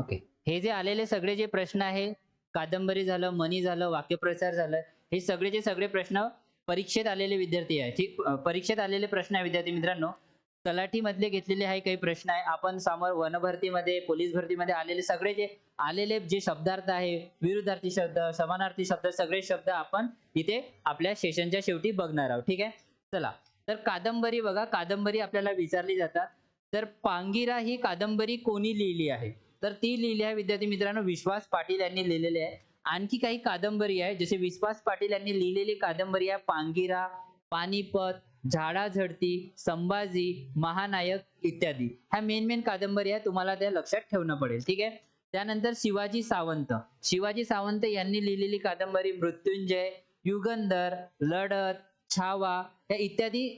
Okay. हे जे आलेले सगळे जे प्रश्न आहे कादंबरी झालं मनी झालं वाक्यप्रचार झालं हे सगळेचे सगळे प्रश्न परीक्षेत आलेले विद्यार्थी आहे ठीक परीक्षेत आलेले प्रश्न आहे विद्यार्थी मित्रांनो. तलाठी मधले घेतलेले आहे काही प्रश्न आहे. आपण समोर वन भरतीमध्ये पोलीस भरतीमध्ये आलेले सगळे जे आलेले जे शब्दार्थ आहे विरुद्धार्थी शब्द समानार्थी शब्द सगळे शब्द आपण इथे आपल्या सेशनच्या शेवटी बघणार आहोत. ठीक आहे? चला. तर कादंबरी बघा. कादंबरी आपल्याला विचारली जातात. तर पांगिरा ही कादंबरी कोणी लिहिली आहे? तर ती लिहिली आहे विद्यार्थी मित्रांनो विश्वास पाटील यांनी लिहिलेली आहे. आणखी काही कादंबरी आहे जसे विश्वास पाटील यांनी लिहिलेली कादंबरी आहे पांगिरा पानिपत झाडाझडती संभाजी महानायक इत्यादी. ह्या मेन मेन कादंबरी आहे तुम्हाला त्या लक्षात ठेवणं पडेल ठीक आहे? त्यानंतर शिवाजी सावंत. शिवाजी सावंत यांनी लिहिलेली कादंबरी मृत्युंजय युगंधर लढत छावा या इत्यादी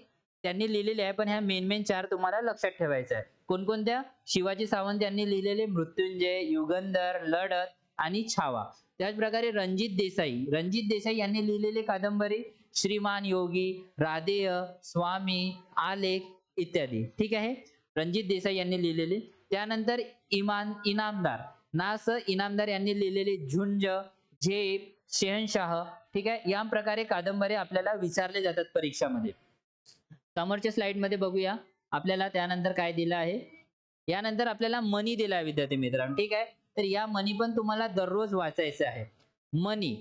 त्यांनी लिहिलेले आहे पण ह्या मेन मेन चार तुम्हाला लक्षात ठेवायचं आहे कोणकोणत्या? शिवाजी सावंत यांनी लिहिलेले मृत्युंजय युगंधर लढत आणि छावा. त्याचप्रकारे रणजित देसाई. रणजित देसाई यांनी लिहिलेली कादंबरी श्रीमान योगी राधेय स्वामी आलेख इत्यादी. ठीक आहे? रणजित देसाई यांनी लिहिलेली. त्यानंतर इमान इनामदार. ना स इनामदार यांनी लिहिलेले झुंज झेप शहनशाह. ठीक आहे? या प्रकारे कादंबरी आपल्याला विचारले जातात परीक्षामध्ये. समोरच्या स्लाइडमध्ये बघूया. आपल्याला त्यानंतर काय दिलं आहे? यानंतर आपल्याला मनी दिला आहे विद्यार्थी मित्रांनो. ठीक आहे? तर या मनी पण तुम्हाला दररोज वाचायचं आहे. मनी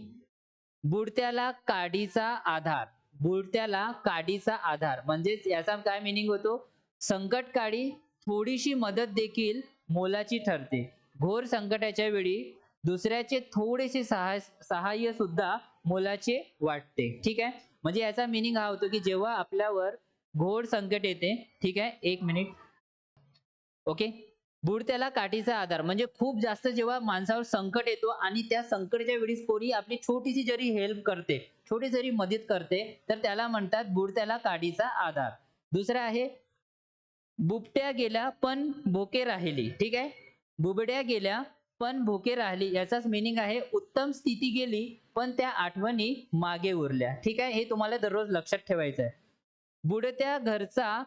बुडत्याला काडीचा आधार. बुडत्याला काडीचा आधार. म्हणजेच याचा काय मिनिंग होतो? संकट काळी थोडीशी मदत देखील मोलाची ठरते. घोर संकटाच्या वेळी दुसऱ्याचे थोडेसे सहाय सहाय्य सुद्धा मोलाचे वाटते. ठीक आहे? म्हणजे याचा मिनिंग हा होतो की जेव्हा आपल्यावर घोर संकट येते. ठीक आहे? एक मिनिट ओके बुडत्याला काठीचा आधार. म्हणजे खूप जास्त जेव्हा माणसावर संकट येतो आणि त्या संकटाच्या वेळीस कोणी आपली छोटीशी जरी हेल्प करते छोटी जरी मदत करते तर त्याला म्हणतात बुडत्याला काठीचा आधार. दुसरा आहे बुबट्या गेल्या पण भोके राहिली. ठीक आहे? बुबड्या गेल्या पण भोके राहिली. याचाच मिनिंग आहे उत्तम स्थिती गेली पण त्या आठवणी मागे उरल्या. ठीक आहे? हे तुम्हाला दररोज लक्षात ठेवायचं आहे बुडत्या घरचा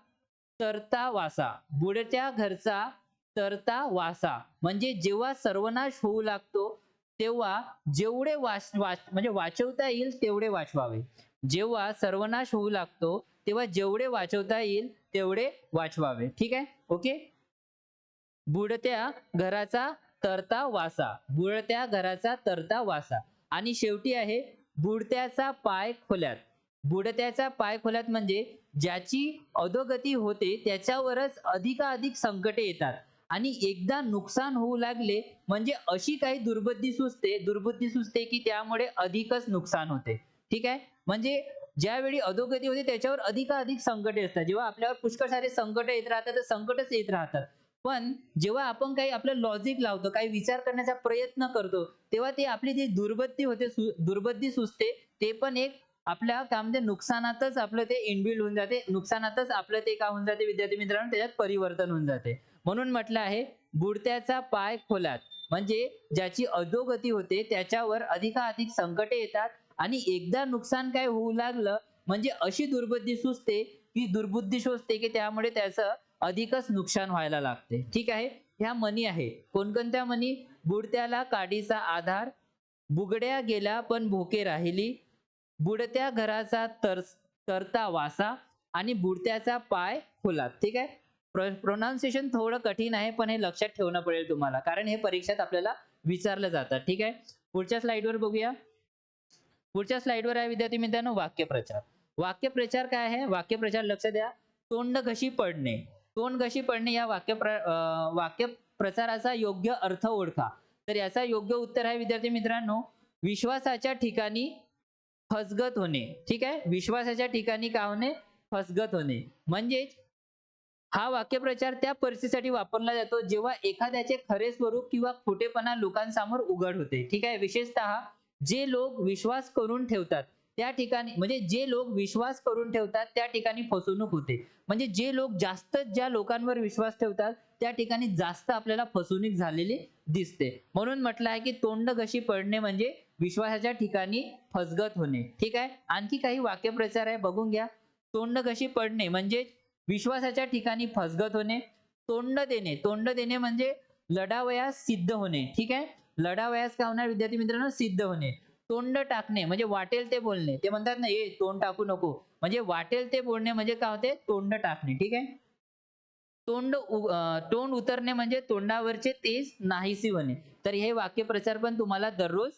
तरता वासा. बुडत्या घरचा तरता वासा. म्हणजे जेव्हा सर्वनाश होऊ लागतो तेव्हा जेवढे वाच वाच म्हणजे वाचवता येईल तेवढे वाचवावे. जेव्हा सर्वनाश होऊ लागतो तेव्हा जेवढे वाचवता येईल तेवढे वाचवावे. ठीक आहे? ओके? बुडत्या घराचा तरता वासा. बुडत्या घराचा तरता वासा. आणि शेवटी आहे बुडत्याचा पाय खोल्यात. बुडत्याचा पाय खोल्यात म्हणजे ज्याची अधोगती होते त्याच्यावरच अधिकाधिक संकटे येतात. आणि एकदा नुकसान होऊ लागले म्हणजे अशी काही दुर्बुद्धी सुचते दुर्बुद्धी सुचते की त्यामुळे अधिकच नुकसान होते. ठीक आहे? म्हणजे ज्यावेळी अधोगती होते त्याच्यावर अधिकाधिक संकटे असतात. जेव्हा आपल्यावर पुष्कळ सारे संकट येत राहतात तर संकटच येत राहतात. पण जेव्हा आपण काही आपलं लॉजिक लावतो काही विचार करण्याचा प्रयत्न करतो तेव्हा ते आपली जी दुर्बुद्धी होते सु- दुर्बुद्धी सुचते ते पण एक आपल्या काय म्हणते नुकसानातच आपलं ते इनबिल्ड होऊन जाते. नुकसानातच आपलं ते काय होऊन जाते विद्यार्थी मित्रांनो? त्याच्यात परिवर्तन होऊन जाते. म्हणून म्हटलं आहे बुडत्याचा पाय खोलात. म्हणजे ज्याची अधोगती होते त्याच्यावर अधिकाधिक संकटे येतात आणि एकदा नुकसान काय होऊ लागलं म्हणजे अशी दुर्बुद्धी सुचते की दुर्बुद्धी सोचते की त्यामुळे त्याचं अधिकच नुकसान व्हायला लागते. ठीक आहे? ह्या मनी आहे. कोणकोणत्या मनी? बुडत्याला काडीचा आधार बुगड्या गेल्या पण भोके राहिली. बुडत्या घराचा तर तरता वासा आणि बुडत्याचा पाय फुलात. ठीक आहे? प्रोनाऊन्सिएशन थोडं कठीण आहे पण हे लक्षात ठेवणं पडेल तुम्हाला. कारण हे परीक्षेत आपल्याला विचारलं जातं. ठीक आहे? पुढच्या स्लाइडवर बघूया. पुढच्या स्लाइडवर आहे विद्यार्थी मित्रांनो वाक्यप्रचार. वाक्यप्रचार काय आहे? वाक्यप्रचार लक्ष द्या. तोंड घशी पडणे. तोंड घशी पडणे या वाक्य वाक्य प्रचाराचा योग्य अर्थ ओळखा. तर याचा योग्य उत्तर आहे विद्यार्थी मित्रांनो विश्वासाच्या ठिकाणी फसगत होणे. ठीक आहे? विश्वासाच्या ठिकाणी का होणे? फसगत होणे. म्हणजेच हा वाक्यप्रचार त्या परिस्थितीसाठी वापरला जातो जेव्हा एखाद्याचे खरे स्वरूप किंवा खोटेपणा लोकांसमोर उघड होते. ठीक आहे? विशेषतः जे लोक विश्वास करून ठेवतात त्या ठिकाणी म्हणजे जे लोक विश्वास करून ठेवतात त्या ठिकाणी फसवणूक होते. म्हणजे जे लोक जास्त ज्या लोकांवर विश्वास ठेवतात त्या ठिकाणी जास्त आपल्याला फसवणूक झालेली दिसते. म्हणून म्हटलं आहे की तोंड घशी पडणे म्हणजे विश्वासाच्या ठिकाणी फसगत होणे. ठीक आहे? आणखी काही वाक्यप्रचार आहे बघून घ्या. तोंड कशी पडणे म्हणजे विश्वासाच्या ठिकाणी फसगत होणे. तोंड देणे. तोंड देणे म्हणजे लढावयास सिद्ध होणे. ठीक आहे? लढावयास काय होणार विद्यार्थी मित्रांनो? सिद्ध होणे. तोंड टाकणे म्हणजे वाटेल ते बोलणे. ते म्हणतात ना ए तोंड टाकू नको. म्हणजे वाटेल ते बोलणे म्हणजे काय होते? तोंड टाकणे. ठीक आहे? तोंड अं, तोंड उतरणे म्हणजे तोंडावरचे तेज नाहीसी होणे. तर हे वाक्यप्रचार पण तुम्हाला दररोज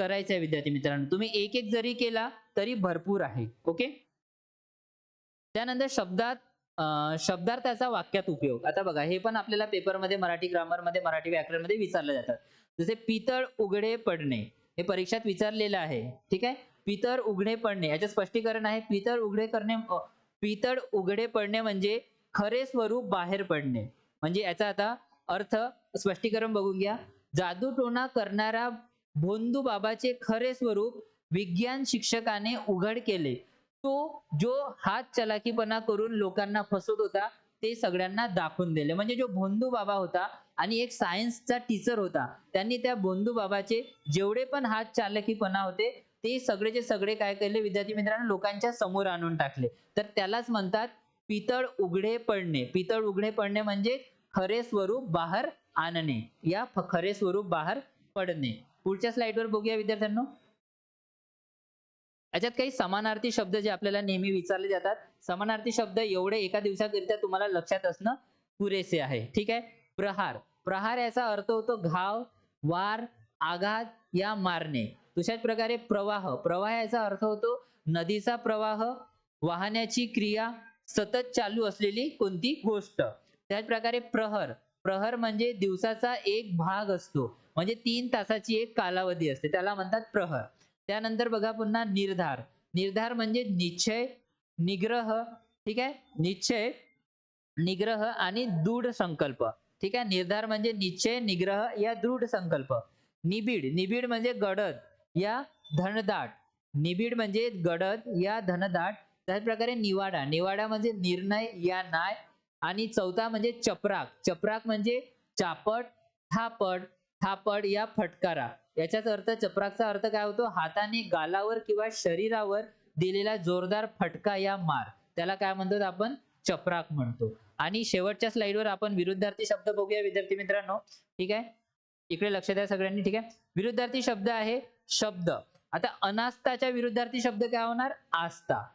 करायचा आहे विद्यार्थी मित्रांनो. तुम्ही एक एक जरी केला तरी भरपूर आहे. ओके? त्यानंतर शब्दात शब्दार्थाचा वाक्यात उपयोग. आता बघा हे पण आपल्याला पेपरमध्ये मराठी ग्रामरमध्ये मराठी व्याकरणमध्ये विचारले जातात जसे पितळ उघडे पडणे हे परीक्षात विचारलेलं आहे. ठीक आहे? पितळ उघडे पडणे याचे स्पष्टीकरण आहे पितळ उघडे करणे पितळ उघडे पडणे म्हणजे खरे स्वरूप बाहेर पडणे. म्हणजे याचा आता अर्थ स्पष्टीकरण बघून घ्या. जादूटोणा करणारा भोंदू बाबाचे खरे स्वरूप विज्ञान शिक्षकाने उघड केले. तो जो हात चलाखीपणा करून लोकांना फसवत होता ते सगळ्यांना दाखवून दिले. म्हणजे जो भोंदू बाबा होता आणि एक सायन्सचा टीचर होता त्यांनी त्या भोंदू बाबाचे जेवढे पण हात चालाखीपणा होते ते सगळेचे सगळे काय केले? विद्यार्थी मित्रांनो लोकांच्या समोर आणून टाकले. तर त्यालाच म्हणतात पितळ उघडे पडणे. पितळ उघडे पडणे म्हणजे खरे स्वरूप बाहेर आणणे. या खरे स्वरूप बाहेर पडणे. पुढच्या स्लाइडवर बघूया विद्यार्थ्यांनो. याच्यात काही समानार्थी शब्द जे आपल्याला नेहमी विचारले जातात. समानार्थी शब्द एवढे एका दिवसाकरिता तुम्हाला लक्षात असणं पुरेसे आहे. ठीक आहे? प्रहार. प्रहार याचा अर्थ होतो घाव वार आघात या मारणे. तशाच प्रकारे प्रवाह. प्रवाह याचा अर्थ होतो नदीचा प्रवाह वाहण्याची क्रिया सतत चालू असलेली कोणती गोष्ट. त्याच प्रकारे प्रहर. प्रहर म्हणजे दिवसाचा एक भाग असतो. म्हणजे तीन तासाची एक कालावधी असते. त्याला म्हणतात प्रहर. त्यानंतर बघा पुन्हा निर्धार. निर्धार म्हणजे निश्चय निग्रह ठीक आहे? निश्चय निग्रह आणि दृढ संकल्प. ठीक आहे? निर्धार म्हणजे निश्चय निग्रह या दृढ संकल्प. निबिड. निबिड म्हणजे गडद या धनदाट. निबिड म्हणजे गडद या धनदाट. त्याच प्रकारे निवाडा. निवाडा म्हणजे निर्णय या नाय. आणि चौथा म्हणजे चपराक. चपराक म्हणजे चापट थापड थापड या फटकारा. याचाच अर्थ चपराकचा अर्थ काय होतो? हाताने गालावर किंवा शरीरावर दिलेला जोरदार फटका या मार. त्याला काय म्हणतो आपण? चपराक म्हणतो. आणि शेवटच्या स्लाइडवर आपण विरुद्धार्थी शब्द बघूया विद्यार्थी मित्रांनो. ठीक आहे? इकडे लक्ष द्या सगळ्यांनी ठीक आहे? विरुद्धार्थी शब्द आहे शब्द. आता अनास्थाच्या विरुद्धार्थी शब्द काय होणार? आस्था.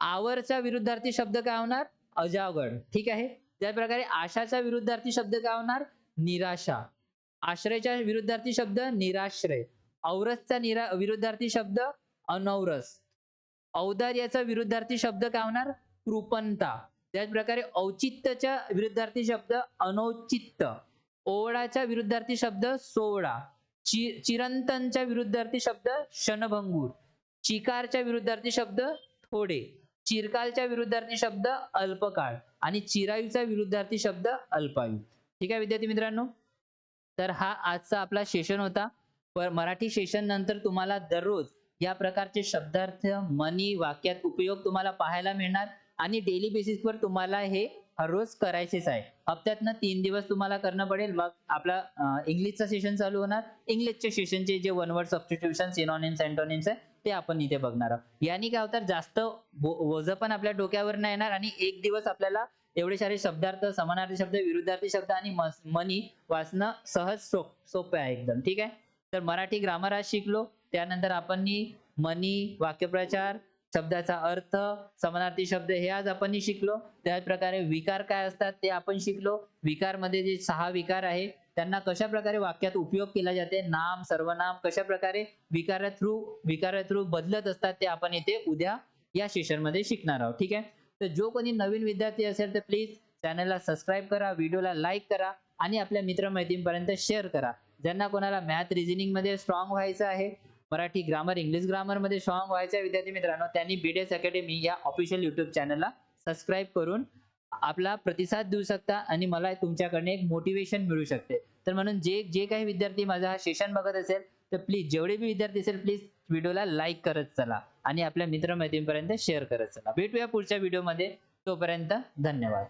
आवरचा विरुद्धार्थी शब्द काय होणार? अजागड ठीक आहे? त्याप्रकारे आशाचा विरुद्धार्थी शब्द काय होणार? निराशा. आश्रयच्या विरुद्धार्थी शब्द निराश्रय. औरसचा निरा विरुद्धार्थी शब्द अनौरस. औदार्याचा विरुद्धार्थी शब्द काय होणार? कृपणता. त्याचप्रकारे औचित्यच्या विरुद्धार्थी शब्द अनौचित्य. ओवळाच्या विरुद्धार्थी शब्द सोवळा. चि चिरंतनच्या विरुद्धार्थी शब्द क्षणभंगूर. चिकारच्या विरुद्धार्थी शब्द थोडे. चिरकालच्या विरुद्धार्थी शब्द अल्पकाळ आणि चिरायूचा विरुद्धार्थी शब्द अल्पायू. ठीक आहे विद्यार्थी मित्रांनो? तर हा आजचा आपला सेशन होता. पर मराठी सेशन नंतर तुम्हाला दररोज या प्रकारचे शब्दार्थ मनी वाक्यात उपयोग तुम्हाला पाहायला मिळणार आणि डेली बेसिसवर तुम्हाला हे रोज करायचेच आहे. हप्त्यातनं तीन दिवस तुम्हाला करणं पडेल. मग आपला इंग्लिशचं सेशन चालू होणार. इंग्लिशच्या सेशनचे जे one word substitution synonyms antonyms आहे ते आपण इथे बघणार आहोत. याने काय होतं जास्त ओझं पण आपल्या डोक्यावर नाही येणार आणि एक दिवस आपल्याला एवढे सारे शब्दार्थ समानार्थी शब्द विरुद्धार्थी शब्द आणि मनी वाचणं सहज सोप सोपं आहे एकदम. ठीक आहे? तर मराठी ग्रामर आज शिकलो. त्यानंतर आपण मनी वाक्यप्रचार शब्दाचा अर्थ समानार्थी शब्द हे आज आपण शिकलो. त्याच प्रकारे विकार काय असतात ते आपण शिकलो. विकारमध्ये जे सहा विकार आहे त्यांना कशा प्रकारे वाक्यात उपयोग केला जाते नाम सर्वनाम कशा प्रकारे विकारा थ्रू विकारा थ्रू बदलत असतात ते आपण इथे उद्या या सेशनमध्ये शिकणार आहोत. ठीक आहे? तर जो कोणी नवीन विद्यार्थी असेल तर प्लीज चॅनलला सबस्क्राईब करा व्हिडिओला लाईक करा आणि आपल्या मित्रमैत्रिणींपर्यंत शेअर करा. ज्यांना कोणाला मॅथ रिझनिंगमध्ये स्ट्रॉंग व्हायचं आहे मराठी ग्रामर इंग्लिश ग्रामरमध्ये स्ट्रॉंग व्हायच्या विद्यार्थी मित्रांनो त्यांनी बीडीएस अकॅडमी या ऑफिशियल युट्यूब चॅनलला सबस्क्राईब करून आपला प्रतिसाद देऊ शकता आणि मला तुमच्याकडनं एक मोटिवेशन मिळू शकते. तर म्हणून जे जे काही विद्यार्थी माझा हा सेशन बघत असेल तर प्लीज जेवढे बी विद्यार्थी असेल प्लीज व्हिडिओला लाईक करत चला आणि आपल्या मित्रमैत्रिणींपर्यंत शेअर करत चला. भेटूया पुढच्या व्हिडिओमध्ये तोपर्यंत धन्यवाद.